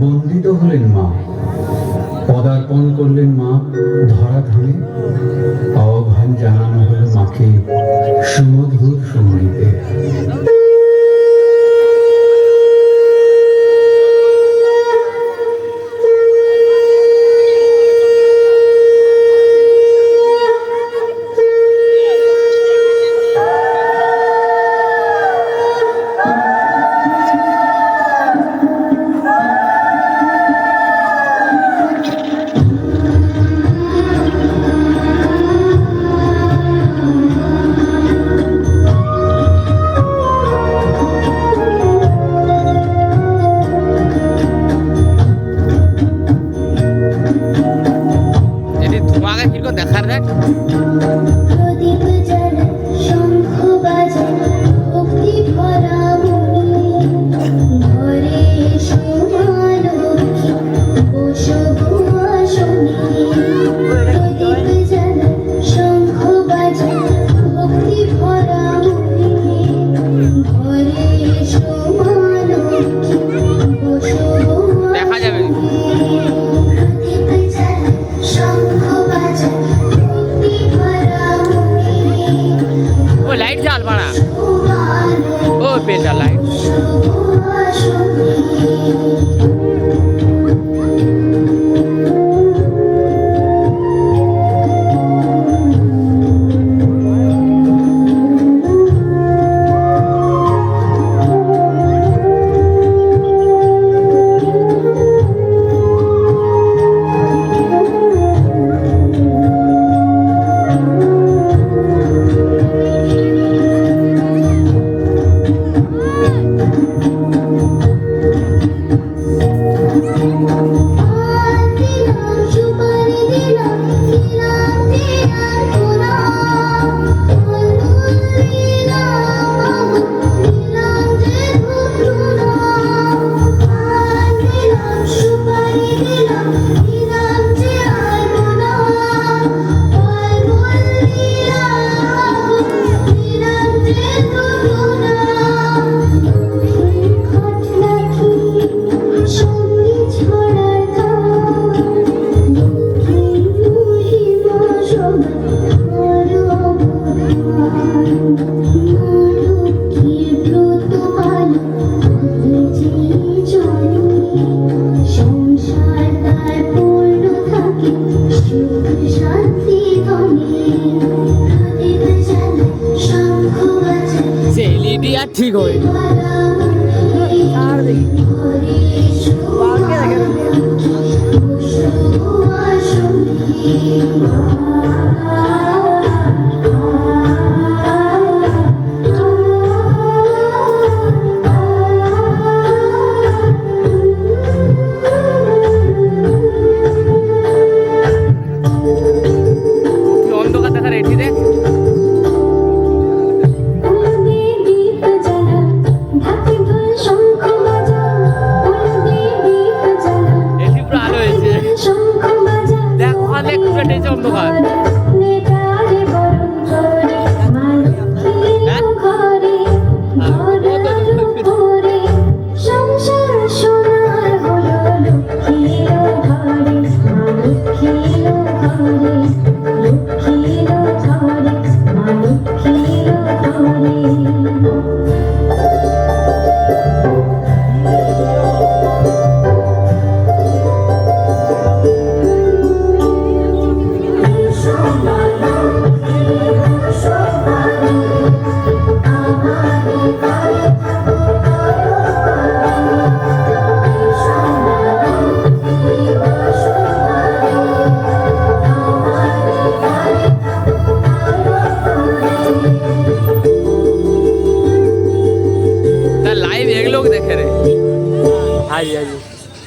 বন্দিত হলেন মা। পদার্পণ করলেন মা ধরা ধরে আহ্বান জানানো হলো মাকে। correct? ও বেটা লাইট ঠিক হয় অন্ধকার দেখার এটি দেখ। কেটেছে অন্ধকার Yeah.